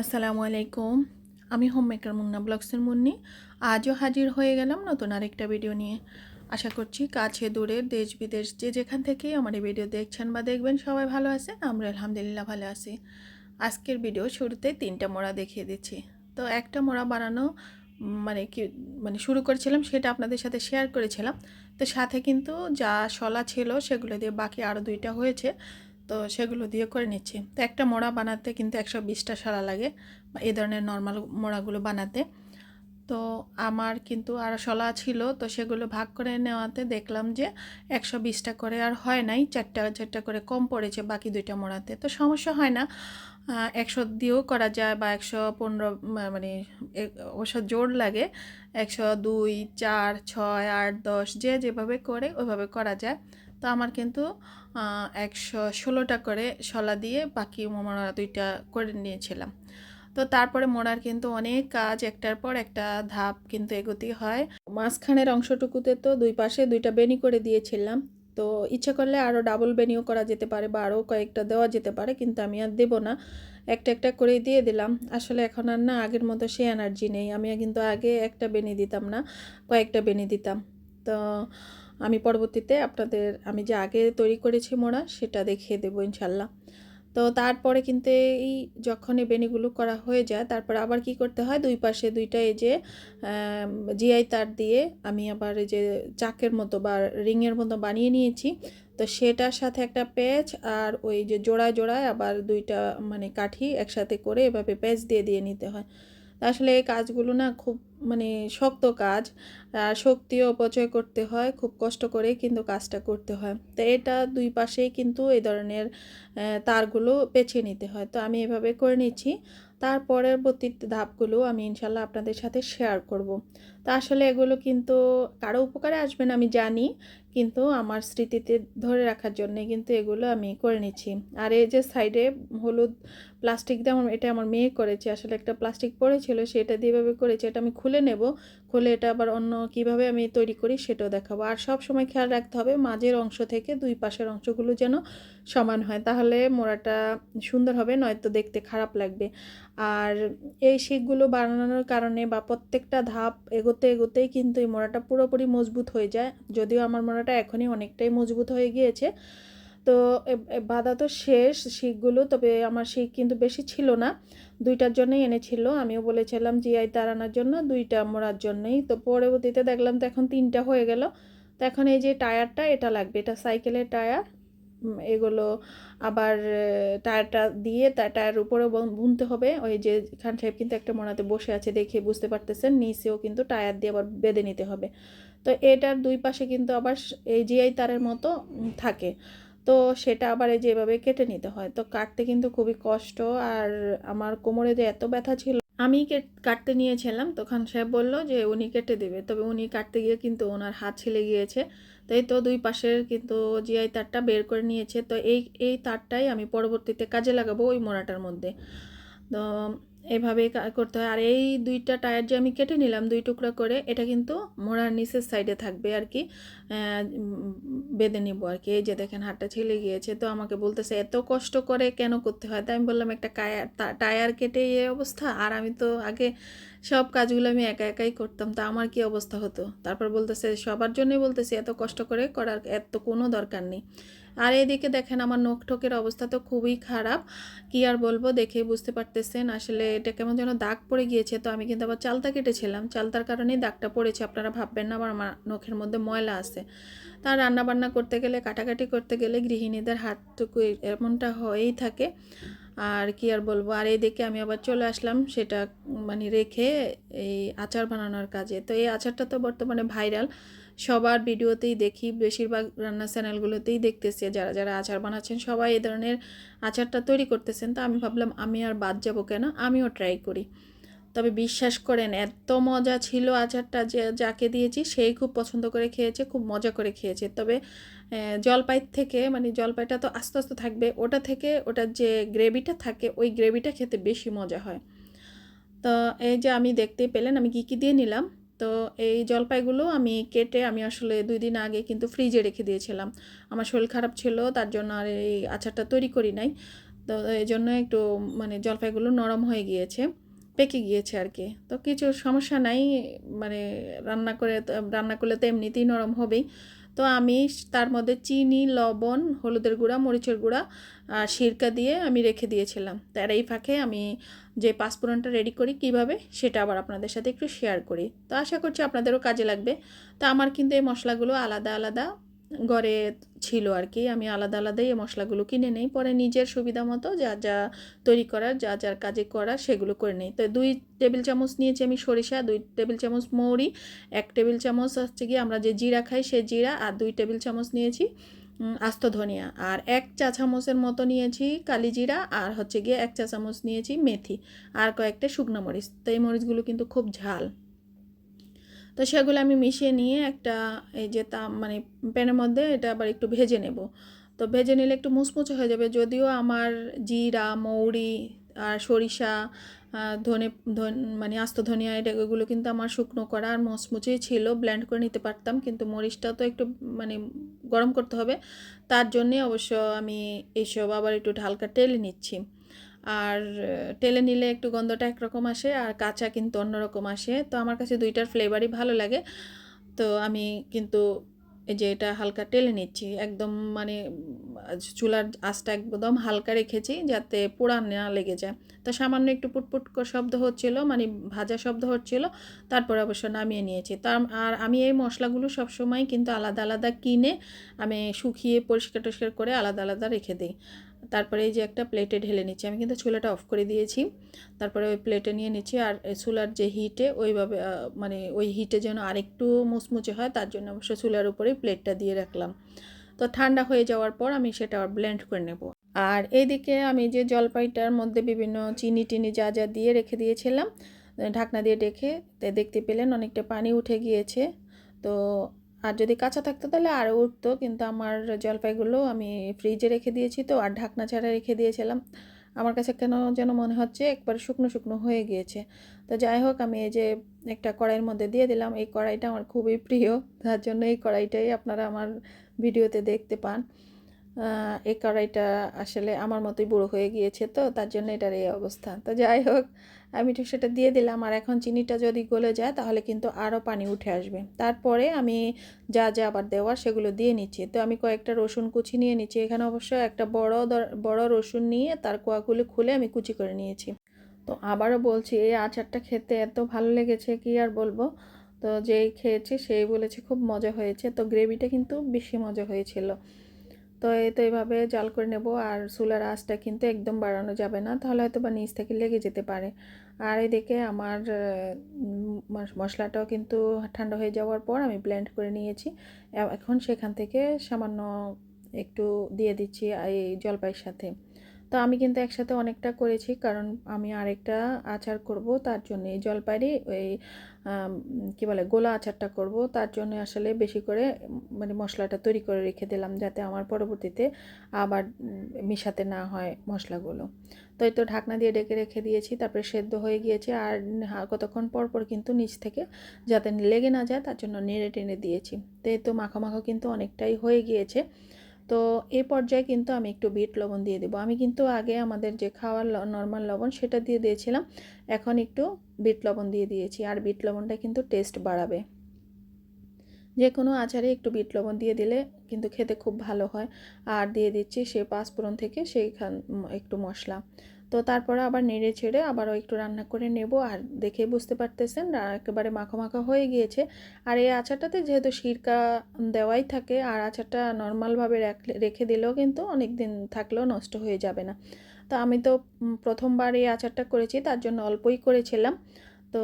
আসসালামু আলাইকুম। আমি হোম মেকার মুন্না ব্লগসের মুন্নি। আজও হাজির হয়ে গেলাম নতুন আরেকটা ভিডিও নিয়ে। আশা করছি কাছে দূরে, দেশ বিদেশ যে যেখান থেকেই আমার এই ভিডিও দেখছেন বা দেখবেন সবাই ভালো আছে আমরা আলহামদুলিল্লাহ ভালো আছি। আজকের ভিডিও শুরুতে তিনটা মোড়া দেখিয়ে দিচ্ছি। তো একটা মোড়া বানানো মানে কি মানে শুরু করেছিলাম সেটা আপনাদের সাথে শেয়ার করেছিলাম। তো সাথে কিন্তু যা শলা ছিল সেগুলো দিয়ে বাকি আরও দুইটা হয়েছে। তো সেগুলো দিয়ে করে নিচ্ছি। তো একটা মোড়া বানাতে কিন্তু একশো বিশটা সারা লাগে, এই ধরনের নর্মাল মোড়াগুলো বানাতে। তো আমার কিন্তু আর শলা ছিল, তো সেগুলো ভাগ করে নেওয়াতে দেখলাম যে একশো বিশটা করে আর হয় নাই, চারটা চারটা করে কম পড়েছে বাকি দুইটা মোড়াতে। তো সমস্যা হয় না একশো দিয়েও করা যায় বা একশো পনেরো মানে অবশ্য জোর লাগে, একশো দুই, চার, ছয়, আট, দশ, যে যেভাবে করে ওইভাবে করা যায়। তো আমার কিন্তু একশো ষোলোটা করে শলা দিয়ে বাকি মোড়া দুইটা করে নিয়েছিলাম। তো তারপরে মোড়ার কিন্তু অনেক কাজ, একটার পর একটা ধাপ কিন্তু এগোতেই হয়। মাঝখানের অংশটুকুতে তো দুই পাশে দুইটা বেনি করে দিয়েছিলাম। তো ইচ্ছে করলে আরও ডাবল বেনিও করা যেতে পারে বা আরও কয়েকটা দেওয়া যেতে পারে, কিন্তু আমি আর দেবো না। একটা একটা করে দিয়ে দিলাম। আসলে এখন আর না, আগের মতো সে এনার্জি নেই। আমি কিন্তু আগে একটা বেনি দিতাম না, কয়েকটা বেনি দিতাম। তো আমি পরবর্তীতে আপনাদের, আমি যে আগে তৈরি করেছি মোড়া, সেটা দেখিয়ে দেবো ইনশাল্লাহ। তো তারপরে কিন্তু এই যখন এই বেনিগুলো করা হয়ে যায়, তারপর আবার কি করতে হয়? দুই পাশে দুইটা এই যে জিআই তার দিয়ে আমি আবার এই যে চাকের মতো বা রিংয়ের মতো বানিয়ে নিয়েছি। তো সেটার সাথে একটা প্যাচ আর ওই যে জোড়ায় জোড়ায় আবার দুইটা মানে কাঠি একসাথে করে এভাবে প্যাচ দিয়ে দিয়ে নিতে হয়। আসলে এই কাজগুলো না খুব মানে শক্ত কাজ। আর শক্তিও অপচয় করতে হয়, খুব কষ্ট করে কিন্তু কাজটা করতে হয়। তো এটা দুই পাশেই কিন্তু এই ধরনের তারগুলো পেছিয়ে নিতে হয়। তো আমি এভাবে করে নিচ্ছি। তার পরবর্তী ধাপগুলো আমি ইনশাল্লাহ আপনাদের সাথে শেয়ার করব। তা আসলে এগুলো কিন্তু কারও উপকারে আসবে না আমি জানি, কিন্তু আমার স্মৃতিতে ধরে রাখার জন্যে কিন্তু এগুলো আমি করে নিচ্ছি। আর এই যে সাইডে হলুদ প্লাস্টিক দিয়ে আমার এটা আমার মেয়ে করেছে, আসলে একটা প্লাস্টিক পড়েছিল, সেটা দিয়ে এভাবে করেছে, এটা আমি খুলে নেব, খুলে এটা আবার অন্য কীভাবে আমি তৈরি করি সেটাও দেখাবো। আর সব সময় খেয়াল রাখতে হবে মাঝের অংশ থেকে দুই পাশের অংশগুলো যেন সমান হয়, তাহলে মোড়াটা সুন্দর হবে, নয়তো দেখতে খারাপ লাগবে। আর এই শিকগুলো বানানোর কারণে বা প্রত্যেকটা ধাপ এগোতে এগোতেই কিন্তু এই মোড়াটা পুরোপুরি মজবুত হয়ে যায়। যদিও আমার মোড়াটা এখনই অনেকটাই মজবুত হয়ে গিয়েছে। তো বাঁধা তো শেষ শিকগুলো তবে আমার শিক কিন্তু বেশি ছিল না। দুইটার জন্যই এনেছিল। আমিও বলেছিলাম জিআই তার জন্য, দুইটা মোড়ার জন্যই। তো পরবর্তীতে দেখলাম তো এখন তিনটা হয়ে গেল। তো এখন এই যে টায়ারটা, এটা লাগবে। এটা সাইকেলের টায়ার। এগুলো আবার টায়ারটা দিয়ে তার টায়ারের উপরে বুনতে হবে। ওই যে খান সাহেব কিন্তু একটা মোড়াতে বসে আছে দেখে বুঝতে পারতেছেন, নিচেও কিন্তু টায়ার দিয়ে আবার বেঁধে নিতে হবে। তো এটার দুই পাশে কিন্তু আবার এই জিআই তারের মতো থাকে। তো সেটা আবার এই যে এভাবে কেটে নিতে হয়। তো কাটতে কিন্তু খুবই কষ্ট। আর আমার কোমরে যে এত ব্যথা ছিল আমি কেট- কাটতে নিয়েছিলাম, তখন সে বলল যে উনি কেটে দেবে। তবে উনি কাটতে গিয়ে কিন্তু ওনার হাত ছিলে গিয়েছে। তাই তো দুই পাশের কিন্তু জিআই তারটা বের করে নিয়েছে। তো এই এই তারটাই আমি পরবর্তীতে কাজে লাগাবো ওই মোড়াটার মধ্যে। তো এইভাবে কা- করতে হয়। আর এই দুইটা টায়ার যে আমি কেটে নিলাম দুই টুকরা করে, এটা কিন্তু মোড়ার নিচের সাইডে থাকবে আর কি বেঁধে নিব আর কি। এই যে দেখেন, হাতটা ছিলে গিয়েছে, তো আমাকে বলতেছে, এত কষ্ট করে কেন করতে হয়? তাই আমি বললাম, একটা কায়ার তা- টায়ার কেটে এই অবস্থা, আর আমি তো আগে সব কাজগুলো আমি একা একাই করতাম, তা আমার কি অবস্থা হতো? তারপর বলতেছে, সবার জন্যই বলতেছি, এত কষ্ট করে করার এত কোনো দরকার নেই। আর এদিকে দেখেন আমার নখ ঠোকের অবস্থা তো খুবই খারাপ। কি আর বলব দেখে বুঝতে পারতেছেন আসলে এটা কেমন যেন দাগ পড়ে গিয়েছে। তো আমি কিন্তু আবার চালতা কেটেছিলাম। চালতার কারণেই দাগটা পড়েছে, আপনারা ভাববেন না, আবার আমার নখের মধ্যে ময়লা আছে। তার রান্না বান্না করতে গেলে, কাটাকাটি করতে গেলে গৃহিণীদের হাতটুকু এমনটা হয়েই থাকে। আর কি আর বলব, আর এদিকে আমি আবার চলে আসলাম সেটা মানে রেখে এই আচার বানানোর কাজে। তো এই আচারটা তো বর্তমানে ভাইরাল। সবার ভিডিওতেই দেখি, বেশিরভাগ রান্না চ্যানেলগুলোতেই দেখতেছি। যারা যারা আচার বানাচ্ছেন, সবাই এই ধরনের আচারটা তৈরি করতেছেন। তো আমি ভাবলাম, আমি আর বাদ যাব কেন? আমিও ট্রাই করি। তবে বিশ্বাস করেন, এত মজা ছিল আচারটা যে, যাকে দিয়েছি, সেই খুব পছন্দ করে খেয়েছে, খুব মজা করে খেয়েছে। তবে জলপাই থেকে মানে জলপাইটা তো আস্তে আস্তে থাকবে, ওটা থেকে ওটার যে গ্রেভিটা থাকে, ওই গ্রেভিটা খেতে বেশি মজা হয়। তো এই যে আমি দেখতে পেলেন, আমি কী কী দিয়ে নিলাম? তো এই জলপাইগুলো আমি কেটে আমি আসলে দুই দিন আগে কিন্তু ফ্রিজে রেখে দিয়েছিলাম। আমার শরীর খারাপ ছিল, তার জন্য আর এই আচারটা তৈরি করি নাই। তো এই জন্য একটু মানে জলপাইগুলো নরম হয়ে গিয়েছে, পেকে গিয়েছে আর কি। তো কিছু সমস্যা নাই মানে রান্না করে রান্না করলে তো এমনিতেই নরম হবেই। তো আমি তার মধ্যে চিনি, লবণ, হলুদের গুঁড়া, মরিচের গুঁড়া, আর সিরকা দিয়ে আমি রেখে দিয়েছিলাম। তার এই ফাঁকে আমি যে পাঁচফোড়নটা রেডি করি কীভাবে, সেটা আবার আপনাদের সাথে একটু শেয়ার করি। তো আশা করছি আপনাদেরও কাজে লাগবে। তো আমার কিন্তু এই মশলাগুলো আলাদা আলাদা ঘরে ছিল আর কি। আমি আলাদা আলাদাই এই মশলাগুলো কিনে নেই। পরে নিজের সুবিধা মতো যা যা তৈরি করার, যা যার কাজে করার সেগুলো করে নেই। তো দুই টেবিল চামচ নিয়েছি আমি সরিষা, দুই টেবিল চামচ মৌরি, এক টেবিল চামচ হচ্ছে গিয়ে আমরা যে জিরা খাই সে জিরা, আর দুই টেবিল চামচ নিয়েছি আস্ত ধনিয়া। আর এক চা চামচের মতো নিয়েছি কালি জিরা, আর হচ্ছে গিয়ে এক চা চামচ নিয়েছি মেথি, আর কয়েকটা শুকনো মরিচ। তো এই মরিচগুলো কিন্তু খুব ঝাল। তো সেগুলো আমি মিশিয়ে নিয়ে একটা এই যে তা মানে প্যানের মধ্যে এটা আবার একটু ভেজে নেব। তো ভেজে নিলে একটু মুচমুচে হয়ে যাবে। যদিও আমার জিরা, মৌরি আর সরিষা ধনে মানে আস্ত ধনিয়া, এটা এগুলো কিন্তু আমার শুকনো করা আর মচমুচেই ছিল। ব্ল্যান্ড করে নিতে পারতাম। কিন্তু মরিচটা তো একটু মানে গরম করতে হবে। তার জন্যে অবশ্য আমি এইসব আবার একটু হালকা টেলে নিচ্ছি। আর টেলে নিলে একটু গন্ধটা একরকম আসে আর কাঁচা কিন্তু অন্যরকম আসে। তো আমার কাছে দুইটার ফ্লেভারই ভালো লাগে। তো আমি কিন্তু এই যে এটা হালকা টেলে নিচ্ছি। একদম মানে চুলার আঁচটা একদম হালকা রেখেছি যাতে পোড়া না লেগে যায়। তো সামান্য একটু পুটপুট শব্দ হচ্ছিল মানে ভাজা শব্দ হচ্ছিল, তারপরে অবশ্য নামিয়ে নিয়েছি। তার আর আমি এই মশলাগুলো সবসময় কিন্তু আলাদা আলাদা কিনে আমি শুকিয়ে পরিষ্কার টরিষ্কার করে আলাদা আলাদা রেখে দিই। তারপরে এই যে একটা প্লেটে ঢেলে নিচ্ছি। আমি কিন্তু চুলাটা অফ করে দিয়েছি। তারপরে ওই প্লেটে নিয়ে নিচ্ছি। আর চুলার যে হিটে ওইভাবে মানে ওই হিটে যেন আরেকটু মুচমুচে হয়, তার জন্য অবশ্য চুলার উপরেই প্লেটটা দিয়ে রাখলাম। তো ঠান্ডা হয়ে যাওয়ার পর আমি সেটা ব্লেন্ড করে নেব। আর এইদিকে আমি যে জলপাইটার মধ্যে বিভিন্ন চিনি টিনি যা যা দিয়ে রেখে দিয়েছিলাম ঢাকনা দিয়ে ডেকে দেখতে পেলেন অনেকটা পানি উঠে গিয়েছে। তো আর যদি কাঁচা থাকতো তাহলে আরও উঠতো, কিন্তু আমার জলপাইগুলো আমি ফ্রিজে রেখে দিয়েছি তো, আর ঢাকনা ছাড়া রেখে দিয়েছিলাম। আমার কাছে কেন যেন মনে হচ্ছে একবার শুকনো শুকনো হয়ে গিয়েছে। তো যাই হোক, আমি এই যে একটা কড়াইয়ের মধ্যে দিয়ে দিলাম। এই কড়াইটা আমার খুবই প্রিয়, তার জন্য এই কড়াইটাই আপনারা আমার ভিডিওতে দেখতে পান। এই কড়াইটা আসলে আমার মতোই বুড়ো হয়ে গিয়েছে তো, তার জন্য এটার এই অবস্থা। তো যাই হোক, আমি ঠিক সেটা দিয়ে দিলাম। আর এখন চিনিটা যদি গলে যায়, তাহলে কিন্তু আরও পানি উঠে আসবে। তারপরে আমি যা যা আবার দেওয়ার সেগুলো দিয়ে নিচ্ছি। তো আমি কয়েকটা রসুন কুচি নিয়ে নিচ্ছি। এখানে অবশ্য একটা বড় বড় রসুন নিয়ে তার কোয়াগুলো খুলে আমি কুচি করে নিয়েছি। তো আবারও বলছি, এই আচারটা খেতে এত ভালো লেগেছে, কি আর বলব? তো যেই খেয়েছি, সেই বলেছে খুব মজা হয়েছে। তো গ্রেভিটা কিন্তু বেশি মজা হয়েছিল। তো এই তো এইভাবে জাল করে নেব। আর চুলার আঁচটা কিন্তু একদম বাড়ানো যাবে না, তাহলে হয়তো বা নিচ থেকে লেগে যেতে পারে। আর এদিকে আমার মশলাটাও কিন্তু ঠান্ডা হয়ে যাওয়ার পর আমি ব্লেন্ড করে নিয়েছি। এখন সেখান থেকে সামান্য একটু দিয়ে দিচ্ছি এই জলপাইয়ের সাথে। তো আমি কিন্তু একসাথে অনেকটা করেছি, কারণ আমি আরেকটা আচার করব তার জন্য। এই জলপাইরি ওই কী বলে, গোলা আচারটা করব। তার জন্য আসলে বেশি করে মানে মশলাটা তৈরি করে রেখে দিলাম যাতে আমার পরবর্তীতে আবার মিশাতে না হয় মশলাগুলো। তো এই তো ঢাকনা দিয়ে ডেকে রেখে দিয়েছি, তারপরে সেদ্ধ হয়ে গিয়েছে আর কতক্ষণ পর পর কিন্তু নিচ থেকে যাতে লেগে না যায় তার জন্য নেড়ে টেনে দিয়েছি। তো এই তো মাখা মাখা কিন্তু অনেকটাই হয়ে গিয়েছে। তো এ পর্যায়ে কিন্তু আমি একটু বিট লবণ দিয়ে দেবো। আমি কিন্তু আগে আমাদের যে খাওয়ার নর্মাল লবণ সেটা দিয়ে দিয়েছিলাম, এখন একটু বিট লবণ দিয়ে দিয়েছি আর বিট লবণটা কিন্তু টেস্ট বাড়াবে। যে কোনো আচারে একটু বিট লবণ দিয়ে দিলে কিন্তু খেতে খুব ভালো হয়। আর দিয়ে দিচ্ছি সে পাঁচ পাঁচফোড়ন থেকে সেইখান, একটু মশলা। তো তারপরে আবার নেড়ে ছেড়ে আবারও একটু রান্না করে নেব। আর দেখে বুঝতে পারতেছেন একেবারে মাখা মাখা হয়ে গিয়েছে। আর এই আচারটাতে যেহেতু সিরকা দেওয়াই থাকে, আর আচারটা নর্মালভাবে রেখে দিলেও কিন্তু অনেক দিন থাকলেও নষ্ট হয়ে যাবে না। তো আমি তো প্রথমবার এই আচারটা করেছি, তার জন্য অল্পই করেছিলাম। তো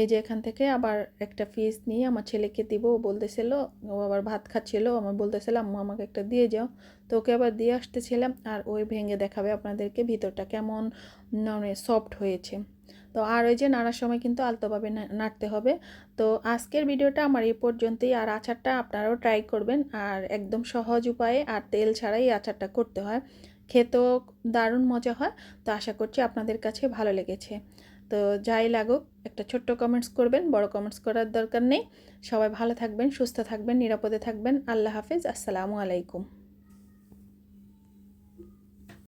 এই যে এখান থেকে আবার একটা ফিস নিয়ে আমার ছেলেকে দিব, ও বলতেছিল, ও আবার ভাত খাচ্ছিল আমার বলতেছিল, আম্মু, আমাকে একটা দিয়ে যাও। তো ওকে আবার দিয়ে আসতেছিলাম, আর ওই ভেঙে দেখাবে আপনাদেরকে ভিতরটা কেমন মানে সফট হয়েছে। তো আর ওই যে নাড়ার সময় কিন্তু আলতোভাবে নাড়তে হবে। তো আজকের ভিডিওটা আমার এই পর্যন্তই, আর আচারটা আপনারাও ট্রাই করবেন, আর একদম সহজ উপায়ে, আর তেল ছাড়াই আচারটা করতে হয়। খেতেও দারুণ মজা হয়, তো আশা করছি আপনাদের কাছে ভালো লেগেছে। তো যাই লাগুক, একটা ছোট্ট কমেন্টস করবেন, বড় কমেন্টস করার দরকার নেই। সবাই ভালো থাকবেন, সুস্থ থাকবেন, নিরাপদে থাকবেন। আল্লাহ হাফিজ, আসসালামু আলাইকুম।